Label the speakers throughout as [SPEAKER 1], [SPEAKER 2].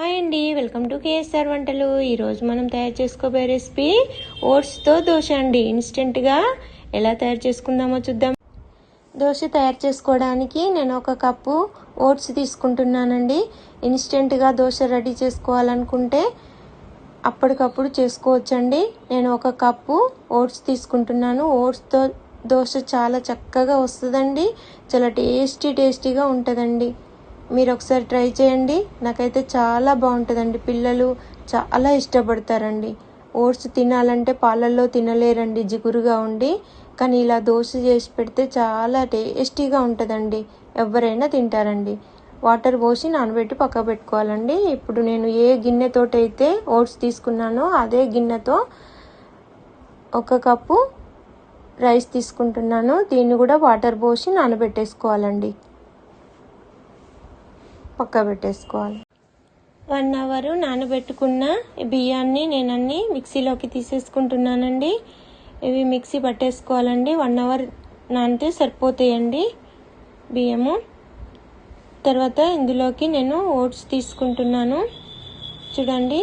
[SPEAKER 1] Hi అండి welcome to KSR వంటలు. ఈరోజు మనం తయారు చేసుకోబోయే రెసిపీ ఓట్స్తో దోశ అండి. ఇన్స్టెంట్గా ఎలా తయారు చేసుకుందామో చూద్దాం. దోశ తయారు చేసుకోవడానికి నేను ఒక కప్పు ఓట్స్ తీసుకుంటున్నానండి. ఇన్స్టెంట్గా దోశ రెడీ చేసుకోవాలనుకుంటే అప్పటికప్పుడు చేసుకోవచ్చండి. నేను ఒక కప్పు ఓట్స్ తీసుకుంటున్నాను. ఓట్స్తో దోశ చాలా చక్కగా వస్తుందండి. చాలా టేస్టీ టేస్టీగా ఉంటుందండి. మీరు ఒకసారి ట్రై చేయండి. నాకైతే చాలా బాగుంటుందండి. పిల్లలు చాలా ఇష్టపడతారండి. ఓట్స్ తినాలంటే పాలల్లో తినలేరండి జిగురుగా ఉండి. కానీ ఇలా దోశ చేసి పెడితే చాలా టేస్టీగా ఉంటుందండి. ఎవరైనా తింటారండి. వాటర్ పోసి నానబెట్టి పక్క పెట్టుకోవాలండి. ఇప్పుడు నేను ఏ గిన్నెతోటైతే ఓట్స్ తీసుకున్నానో అదే గిన్నెతో ఒక కప్పు రైస్ తీసుకుంటున్నాను. దీన్ని కూడా వాటర్ పోసి నానబెట్టేసుకోవాలండి. పక్క పెట్టేసుకోవాలి. వన్ అవర్ నానబెట్టుకున్న బియ్యాన్ని నేను అన్ని మిక్సీలోకి తీసేసుకుంటున్నానండి. ఇవి మిక్సీ పట్టేసుకోవాలండి. వన్ అవర్ నానితే సరిపోతాయండి బియ్యము. తర్వాత ఇందులోకి నేను ఓట్స్ తీసుకుంటున్నాను. చూడండి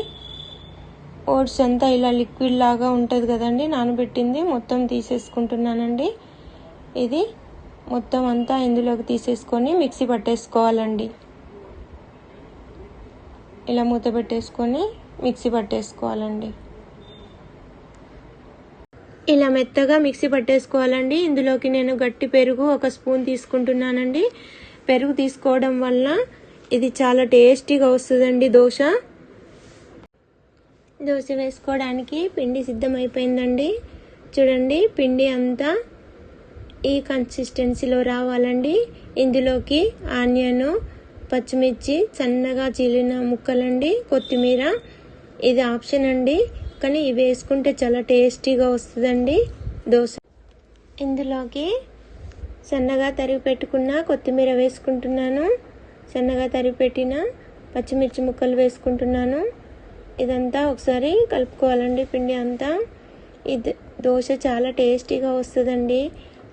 [SPEAKER 1] ఓట్స్ అంతా ఇలా లిక్విడ్ లాగా ఉంటుంది కదండి. నానబెట్టింది మొత్తం తీసేసుకుంటున్నానండి. ఇది మొత్తం అంతా ఇందులోకి తీసేసుకొని మిక్సీ పట్టేసుకోవాలండి. ఇలా మూత పెట్టేసుకొని మిక్సీ పట్టేసుకోవాలండి. ఇలా మెత్తగా మిక్సీ పట్టేసుకోవాలండి. ఇందులోకి నేను గట్టి పెరుగు ఒక స్పూన్ తీసుకుంటున్నానండి. పెరుగు తీసుకోవడం వల్ల ఇది చాలా టేస్టీగా వస్తుందండి దోశ. దోశ వేసుకోవడానికి పిండి సిద్ధమైపోయిందండి. చూడండి పిండి అంతా ఈ కన్సిస్టెన్సీలో రావాలండి. ఇందులోకి ఆనియను పచ్చిమిర్చి సన్నగా చీలిన ముక్కలండి కొత్తిమీర. ఇది ఆప్షన్ అండి. కానీ ఇవి వేసుకుంటే చాలా టేస్టీగా వస్తుందండి. దోశ ఇందులోకి సన్నగా తరిగి పెట్టుకున్న కొత్తిమీర వేసుకుంటున్నాను. సన్నగా తరిగి పెట్టిన పచ్చిమిర్చి ముక్కలు వేసుకుంటున్నాను. ఇదంతా ఒకసారి కలుపుకోవాలండి పిండి అంతా. ఇది దోశ చాలా టేస్టీగా వస్తుందండి.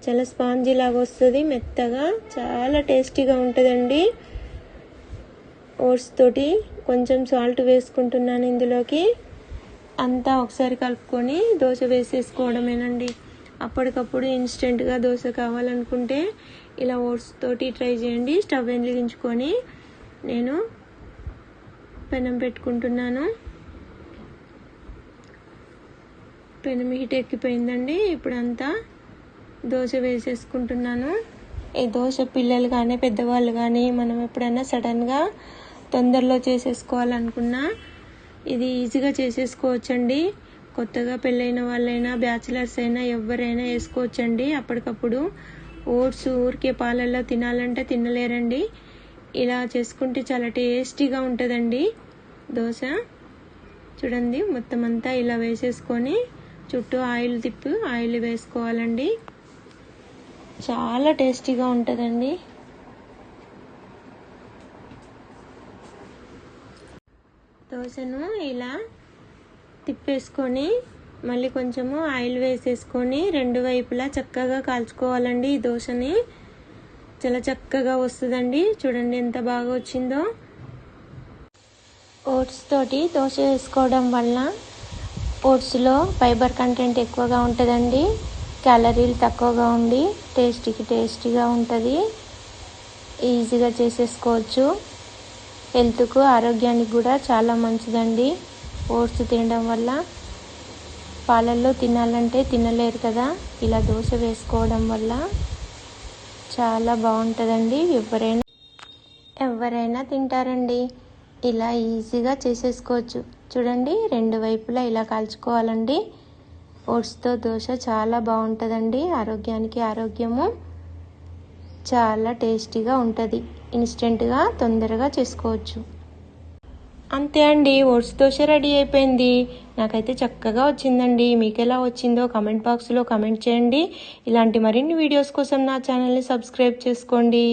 [SPEAKER 1] చాలా స్పాంజీ లాగా వస్తుంది మెత్తగా చాలా టేస్టీగా ఉంటుందండి. ఓట్స్ తోటి కొంచెం సాల్ట్ వేసుకుంటున్నాను ఇందులోకి. అంతా ఒకసారి కలుపుకొని దోశ వేసేసుకోవడమేనండి. అప్పటికప్పుడు ఇన్స్టెంట్గా దోశ కావాలనుకుంటే ఇలా ఓట్స్ తోటి ట్రై చేయండి. స్టవ్ వెలిగించుకొని నేను పెనం పెట్టుకుంటున్నాను. పెనం హీట్ ఎక్కిపోయిందండి. ఇప్పుడు అంతా దోశ వేసేసుకుంటున్నాను. ఈ దోశ పిల్లలు కానీ పెద్దవాళ్ళు కానీ మనం ఎప్పుడైనా సడన్గా తొందరలో చేసేసుకోవాలనుకున్నా ఇది ఈజీగా చేసేసుకోవచ్చండి. కొత్తగా పెళ్ళైన వాళ్ళైనా బ్యాచిలర్స్ అయినా ఎవరైనా వేసుకోవచ్చండి. అప్పటికప్పుడు ఓట్స్ ఊరికే పాలల్లో తినాలంటే తినలేరండి. ఇలా చేసుకుంటే చాలా టేస్టీగా ఉంటుందండి. దోశ చూడండి మొత్తం అంతా ఇలా వేసేసుకొని చుట్టూ ఆయిల్ తిప్పి ఆయిల్ వేసుకోవాలండి. చాలా టేస్టీగా ఉంటుందండి. దోశను ఇలా తిప్పేసుకొని మళ్ళీ కొంచెము ఆయిల్ వేసేసుకొని రెండు వైపులా చక్కగా కాల్చుకోవాలండి ఈ దోశని. చాలా చక్కగా వస్తుందండి. చూడండి ఎంత బాగా వచ్చిందో. ఓట్స్ తోటి దోశ వేసుకోవడం వల్ల ఓట్స్లో ఫైబర్ కంటెంట్ ఎక్కువగా ఉంటుందండి. క్యాలరీలు తక్కువగా ఉండి టేస్టీకి టేస్టీగా ఉంటుంది. ఈజీగా చేసేసుకోవచ్చు. హెల్త్కు ఆరోగ్యానికి కూడా చాలా మంచిదండి. ఓట్స్ తినడం వల్ల పాలల్లో తినాలంటే తినలేరు కదా. ఇలా దోశ వేసుకోవడం వల్ల చాలా బాగుంటుందండి. ఎవరైనా ఎవరైనా తింటారండి. ఇలా ఈజీగా చేసేసుకోవచ్చు. చూడండి రెండు వైపులా ఇలా కాల్చుకోవాలండి. ఓట్స్తో దోశ చాలా బాగుంటుందండి. ఆరోగ్యానికి ఆరోగ్యము. చాలా టేస్టీగా ఉంటుంది. ఇన్స్టెంట్గా తొందరగా చేసుకోవచ్చు. అంతే అండి. ఓట్స్ దోశ రెడీ అయిపోయింది. నాకైతే చక్కగా వచ్చిందండి. మీకు ఎలా వచ్చిందో కమెంట్ బాక్స్లో కమెంట్ చేయండి. ఇలాంటి మరిన్ని వీడియోస్ కోసం నా ఛానల్ని సబ్స్క్రైబ్ చేసుకోండి.